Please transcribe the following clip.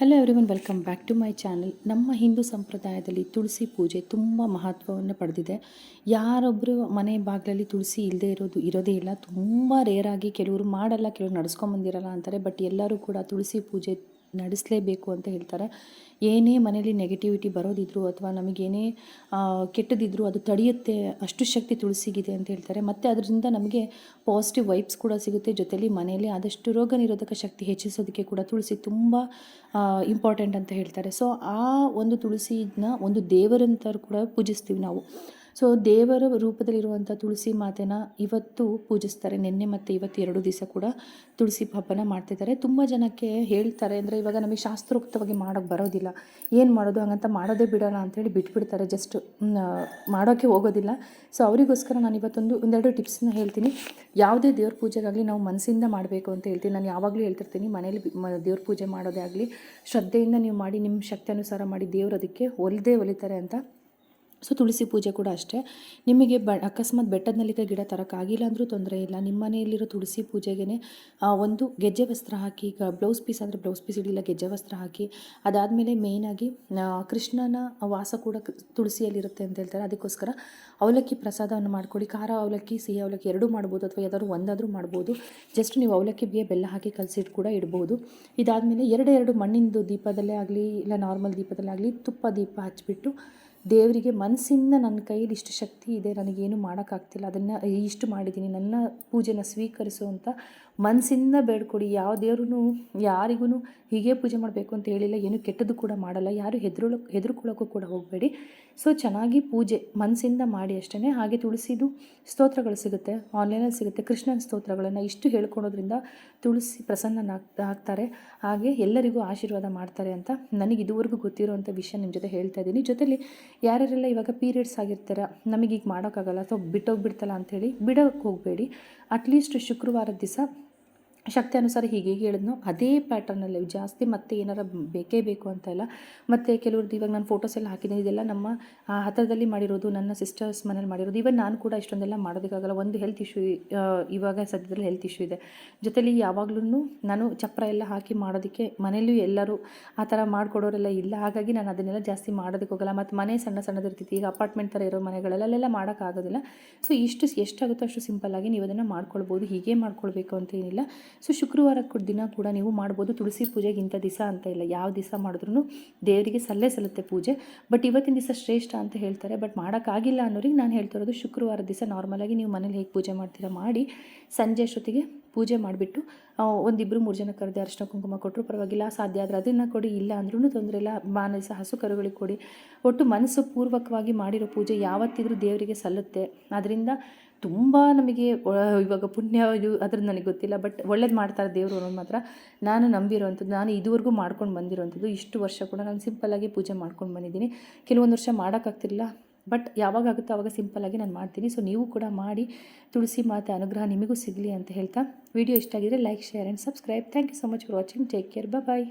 Hello everyone welcome back to my channel ನಮ್ಮ ಹಿಂದೂ ಸಂಪ್ರದಾಯದಲ್ಲಿ ತುಳಸಿ ಪೂಜೆ ತುಂಬ ಮಹತ್ವವನ್ನು ಪಡೆದಿದೆ. ಯಾರೊಬ್ಬರು ಮನೆ ಬಾಗಿಲಲ್ಲಿ ತುಳಸಿ ಇಲ್ಲದೆ ಇರೋದು, ಇರೋದೇ ಇಲ್ಲ, ತುಂಬ ರೇರಾಗಿ ಕೆಲವರು ಮಾಡಲ್ಲ, ಕೆಲವರು ನಡೆಸ್ಕೊಂಬಂದಿರಲ್ಲ ಅಂತಾರೆ ಬಟ್ ಎಲ್ಲರೂ ಕೂಡ ತುಳಸಿ ಪೂಜೆ ನಡೆಸಲೇಬೇಕು ಅಂತ ಹೇಳ್ತಾರೆ. ಏನೇ ಮನೇಲಿ ನೆಗೆಟಿವಿಟಿ ಬರೋದಿದ್ರು ಅಥವಾ ನಮಗೇನೇ ಕೆಟ್ಟದಿದ್ದರೂ ಅದು ತಡೆಯುತ್ತೆ, ಅಷ್ಟು ಶಕ್ತಿ ತುಳಸಿಗಿದೆ ಅಂತ ಹೇಳ್ತಾರೆ. ಮತ್ತು ಅದರಿಂದ ನಮಗೆ ಪಾಸಿಟಿವ್ ವೈಬ್ಸ್ ಕೂಡ ಸಿಗುತ್ತೆ. ಜೊತೆಲಿ ಮನೆಯಲ್ಲಿ ಆದಷ್ಟು ರೋಗ ನಿರೋಧಕ ಶಕ್ತಿ ಹೆಚ್ಚಿಸೋದಕ್ಕೆ ಕೂಡ ತುಳಸಿ ತುಂಬ ಇಂಪಾರ್ಟೆಂಟ್ ಅಂತ ಹೇಳ್ತಾರೆ. ಸೊ ಆ ಒಂದು ತುಳಸಿನ ಒಂದು ದೇವರಂತ ಕೂಡ ಪೂಜಿಸ್ತೀವಿ ನಾವು. ಸೊ ದೇವರ ರೂಪದಲ್ಲಿರುವಂಥ ತುಳಸಿ ಮಾತೆನ ಇವತ್ತು ಪೂಜಿಸ್ತಾರೆ. ನಿನ್ನೆ ಮತ್ತು ಇವತ್ತು ಎರಡು ದಿವಸ ಕೂಡ ತುಳಸಿ ಹಬ್ಬನ ಮಾಡ್ತಿದ್ದಾರೆ. ತುಂಬ ಜನಕ್ಕೆ ಹೇಳ್ತಾರೆ ಅಂದರೆ ಇವಾಗ ನಮಗೆ ಶಾಸ್ತ್ರೋಕ್ತವಾಗಿ ಮಾಡೋಕ್ಕೆ ಬರೋದಿಲ್ಲ. ಏನು ಮಾಡೋದು? ಹಂಗಂತ ಮಾಡೋದೇ ಬಿಡೋಣ ಅಂತೇಳಿ ಬಿಟ್ಬಿಡ್ತಾರೆ. ಜಸ್ಟ್ ಮಾಡೋಕ್ಕೆ ಹೋಗೋದಿಲ್ಲ. ಸೊ ಅವರಿಗೋಸ್ಕರ ನಾನು ಇವತ್ತೊಂದು, ಒಂದೆರಡು ಟಿಪ್ಸ್ನ ಹೇಳ್ತೀನಿ. ಯಾವುದೇ ದೇವ್ರ ಪೂಜೆಗಾಗಲಿ ನಾವು ಮನಸ್ಸಿಂದ ಮಾಡಬೇಕು ಅಂತ ಹೇಳ್ತೀನಿ. ನಾನು ಯಾವಾಗಲೂ ಹೇಳ್ತಿರ್ತೀನಿ, ಮನೇಲಿ ದೇವ್ರ ಪೂಜೆ ಮಾಡೋದೇ ಆಗಲಿ, ಶ್ರದ್ಧೆಯಿಂದ ನೀವು ಮಾಡಿ, ನಿಮ್ಮ ಶಕ್ತಿ ಅನುಸಾರ ಮಾಡಿ ದೇವ್ರು ಅದಕ್ಕೆ ಒಲಿದೇ ಒಲಿತಾರೆ ಅಂತ ಸೊ ತುಳಸಿ ಪೂಜೆ ಕೂಡ ಅಷ್ಟೇ. ನಿಮಗೆ ಬ, ಅಕಸ್ಮಾತ್ ಬೆಟ್ಟದ ನಲ್ಲಿಕಾಯಿ ಗಿಡ ತರೋಕ್ಕಾಗಿಲ್ಲ ಅಂದರೂ ತೊಂದರೆ ಇಲ್ಲ. ನಿಮ್ಮ ಮನೆಯಲ್ಲಿರೋ ತುಳಸಿ ಪೂಜೆಗೇ ಒಂದು ಗೆಜ್ಜೆ ವಸ್ತ್ರ ಹಾಕಿ ಬ್ಲೌಸ್ ಪೀಸ್ ಅಂದರೆ ಬ್ಲೌಸ್ ಪೀಸ್ ಇಡಲಿಲ್ಲ, ಗೆಜ್ಜೆ ವಸ್ತ್ರ ಹಾಕಿ, ಅದಾದಮೇಲೆ ಮೇಯ್ನಾಗಿ ಕೃಷ್ಣನ ವಾಸ ಕೂಡ ತುಳಸಿಯಲ್ಲಿರುತ್ತೆ ಅಂತ ಹೇಳ್ತಾರೆ. ಅದಕ್ಕೋಸ್ಕರ ಅವಲಕ್ಕಿ ಪ್ರಸಾದವನ್ನು ಮಾಡ್ಕೊಳ್ಳಿ. ಖಾರ ಅವಲಕ್ಕಿ, ಸಿಹಿ ಅವಲಕ್ಕಿ ಎರಡೂ ಮಾಡ್ಬೋದು ಅಥವಾ ಯಾವ್ದಾದ್ರು ಒಂದಾದರೂ ಮಾಡ್ಬೋದು. ಜಸ್ಟ್ ನೀವು ಅವಲಕ್ಕಿಗೆ ಬೆಲ್ಲ ಹಾಕಿ ಕಲಸಿಟ್ಟು ಕೂಡ ಇಡ್ಬೋದು. ಇದಾದಮೇಲೆ ಎರಡೆರಡು ಎರಡು ಮಣ್ಣಿಂದು ದೀಪದಲ್ಲೇ ಆಗಲಿ, ಇಲ್ಲ ನಾರ್ಮಲ್ ದೀಪದಲ್ಲೇ ಆಗಲಿ ತುಪ್ಪ ದೀಪ ಹಚ್ಬಿಟ್ಟು ದೇವರಿಗೆ ಮನಸ್ಸಿಂದ ನನ್ನ ಕೈಯಲ್ಲಿ ಇಷ್ಟು ಶಕ್ತಿ ಇದೆ, ನನಗೇನು ಮಾಡೋಕ್ಕಾಗ್ತಿಲ್ಲ, ಅದನ್ನು ಇಷ್ಟು ಮಾಡಿದ್ದೀನಿ, ನನ್ನ ಪೂಜೆನ ಸ್ವೀಕರಿಸುವಂಥ ಮನಸ್ಸಿಂದ ಬೇಡ್ಕೊಡಿ. ಯಾವ ದೇವ್ರೂ ಯಾರಿಗೂ ಹೀಗೆ ಪೂಜೆ ಮಾಡಬೇಕು ಅಂತ ಹೇಳಿಲ್ಲ, ಏನು ಕೆಟ್ಟದ್ದು ಕೂಡ ಮಾಡಲ್ಲ, ಯಾರು ಹೆದ್ರೊಳ, ಹೆದರ್ಕೊಳ್ಳೋಕ್ಕೂ ಕೂಡ ಹೋಗಬೇಡಿ. ಸೊ, ಚೆನ್ನಾಗಿ ಪೂಜೆ ಮನಸ್ಸಿಂದ ಮಾಡಿ ಅಷ್ಟೇ ಹಾಗೆ ತುಳಸಿದು ಸ್ತೋತ್ರಗಳು ಸಿಗುತ್ತೆ, ಆನ್ಲೈನಲ್ಲಿ ಸಿಗುತ್ತೆ, ಕೃಷ್ಣನ ಸ್ತೋತ್ರಗಳನ್ನು ಇಷ್ಟು ಹೇಳ್ಕೊಳೋದ್ರಿಂದ ತುಳಸಿ ಪ್ರಸನ್ನ ಆಗ್ತಾರೆ. ಹಾಗೆ ಎಲ್ಲರಿಗೂ ಆಶೀರ್ವಾದ ಮಾಡ್ತಾರೆ ಅಂತ ನನಗೆ ಇದುವರೆಗೂ ಗೊತ್ತಿರೋವಂಥ ವಿಷಯ ನಿಮ್ಮ ಜೊತೆ ಹೇಳ್ತಾ ಇದ್ದೀನಿ. ಜೊತೆಲಿ ಯಾರ್ಯಾರೆಲ್ಲ ಇವಾಗ ಪೀರಿಯಡ್ಸ್ ಆಗಿರ್ತಾರೆ ನಮಗೀಗ ಮಾಡೋಕ್ಕಾಗಲ್ಲ ಅಥವಾ ಬಿಟ್ಟೋಗ್ಬಿಡ್ತಲ್ಲ ಅಂಥೇಳಿ ಬಿಡೋಕ್ಕೆ ಹೋಗಬೇಡಿ. ಅಟ್ಲೀಸ್ಟ್ ಶುಕ್ರವಾರದ ದಿವಸ ಶಕ್ತಿ ಅನುಸಾರ ಹೀಗೆ ಹೇಳಿದ್ನು, ಅದೇ ಪ್ಯಾಟರ್ನಲ್ಲಿ ಜಾಸ್ತಿ ಮತ್ತೆ ಏನಾರ ಬೇಕೇ ಬೇಕು ಅಂತ ಇಲ್ಲ. ಮತ್ತು ಕೆಲವ್ರದ್ದು ಇವಾಗ ನಾನು ಫೋಟೋಸ್ ಎಲ್ಲ ಹಾಕಿದ್ದೀನಿ, ಇದೆಲ್ಲ ನಮ್ಮ ಹತ್ತಿರದಲ್ಲಿ ಮಾಡಿರೋದು, ನನ್ನ ಸಿಸ್ಟರ್ಸ್ ಮನೇಲಿ ಮಾಡಿರೋದು. ಇವನ್ ನಾನು ಕೂಡ ಇಷ್ಟೊಂದೆಲ್ಲ ಮಾಡೋದಕ್ಕಾಗಲ್ಲ. ಒಂದು ಹೆಲ್ತ್ ಇಶ್ಯೂ ಇವಾಗ ಸದ್ಯದಲ್ಲಿ ಹೆಲ್ತ್ ಇಶ್ಯೂ ಇದೆ. ಜೊತೆಲಿ ಯಾವಾಗಲೂ ನಾನು ಚಪ್ಪರ ಎಲ್ಲ ಹಾಕಿ ಮಾಡೋದಕ್ಕೆ ಮನೆಯಲ್ಲೂ ಎಲ್ಲರೂ ಆ ಥರ ಮಾಡಿಕೊಡೋರೆಲ್ಲ ಇಲ್ಲ. ಹಾಗಾಗಿ ನಾನು ಅದನ್ನೆಲ್ಲ ಜಾಸ್ತಿ ಮಾಡೋದಕ್ಕೆ ಹೋಗಲ್ಲ. ಮತ್ತು ಮನೆ ಸಣ್ಣ ಸಣ್ಣದಿರ್ತಿತ್ತು. ಈಗ ಅಪಾರ್ಟ್ಮೆಂಟ್ ಥರ ಇರೋ ಮನೆಗಳಲ್ಲೆಲ್ಲ ಮಾಡೋಕ್ಕಾಗೋದಿಲ್ಲ. ಸೊ ಇಷ್ಟು ಎಷ್ಟಾಗುತ್ತೋ ಅಷ್ಟು ಸಿಂಪಲ್ಲಾಗಿ ನೀವು ಅದನ್ನು ಮಾಡ್ಕೊಳ್ಬೋದು. ಹೀಗೆ ಮಾಡ್ಕೊಳ್ಬೇಕು ಅಂತ ಏನಿಲ್ಲ. ಸೊ ಶುಕ್ರವಾರ ದಿನ ಕೂಡ ನೀವು ಮಾಡ್ಬೋದು. ತುಳಸಿ ಪೂಜೆಗೆ ಇಂಥ ದಿವಸ ಅಂತ ಇಲ್ಲ, ಯಾವ ದಿವಸ ಮಾಡಿದ್ರೂ ದೇವರಿಗೆ ಸಲ್ಲೇ ಸಲ್ಲುತ್ತೆ ಪೂಜೆ. ಬಟ್ ಇವತ್ತಿನ ದಿವಸ ಶ್ರೇಷ್ಠ ಅಂತ ಹೇಳ್ತಾರೆ. ಬಟ್ ಮಾಡೋಕ್ಕಾಗಿಲ್ಲ ಅನ್ನೋರಿಗೆ ನಾನು ಹೇಳ್ತಿರೋದು ಶುಕ್ರವಾರ ದಿವಸ ನಾರ್ಮಲಾಗಿ ನೀವು ಮನೇಲಿ ಹೇಗೆ ಪೂಜೆ ಮಾಡ್ತೀರಾ ಮಾಡಿ ಸಂಜೆ ಅಷ್ಟೊತ್ತಿಗೆ ಪೂಜೆ ಮಾಡಿಬಿಟ್ಟು ಒಂದಿಬ್ಬರು ಮೂರು ಜನ ಕರೆದು ಅರಿಶಿನ ಕುಂಕುಮ ಕೊಟ್ಟರು ಪರವಾಗಿಲ್ಲ, ಸಾಧ್ಯ ಆದರೆ ಅದನ್ನು ಕೊಡಿ, ಇಲ್ಲ ಅಂದ್ರೂ ತೊಂದರೆ ಇಲ್ಲ. ಮಾನಸ ಹಸು ಕರುಗಳಿಗೆ ಕೊಡಿ. ಒಟ್ಟು ಮನಸ್ಸು ಪೂರ್ವಕವಾಗಿ ಮಾಡಿರೋ ಪೂಜೆ ಯಾವತ್ತಿದ್ರೂ ದೇವರಿಗೆ ಸಲ್ಲುತ್ತೆ. ಅದರಿಂದ ತುಂಬ ನಮಗೆ ಇವಾಗ ಪುಣ್ಯ ಇದು ಅದ್ರ ನನಗೆ ಗೊತ್ತಿಲ್ಲ ಬಟ್ ಒಳ್ಳೇದು ಮಾಡ್ತಾರೆ ದೇವರು ಅನ್ನೋದು ಮಾತ್ರ. ನಾನು ನಂಬಿರೋವಂಥದ್ದು, ನಾನು ಇದುವರೆಗೂ ಮಾಡ್ಕೊಂಡು ಬಂದಿರೋವಂಥದ್ದು, ಇಷ್ಟು ವರ್ಷ ಕೂಡ ನಾನು ಸಿಂಪಲ್ಲಾಗಿ ಪೂಜೆ ಮಾಡ್ಕೊಂಡು ಬಂದಿದ್ದೀನಿ. ಕೆಲವೊಂದು ವರ್ಷ ಮಾಡೋಕ್ಕಾಗ್ತಿರಲಿಲ್ಲ ಬಟ್ ಯಾವಾಗ ಆಗುತ್ತೋ ಆವಾಗ ಸಿಂಪಲ್ಲಾಗಿ ನಾನು ಮಾಡ್ತೀನಿ. ಸೊ ನೀವು ಕೂಡ ಮಾಡಿ, ತುಳಸಿ ಮಾತೆ ಅನುಗ್ರಹ ನಿಮಗೂ ಸಿಗಲಿ ಅಂತ ಹೇಳ್ತಾ ವಿಡಿಯೋ ಇಷ್ಟ ಆಗಿದ್ರೆ like share and subscribe thank you so much for watching take care bye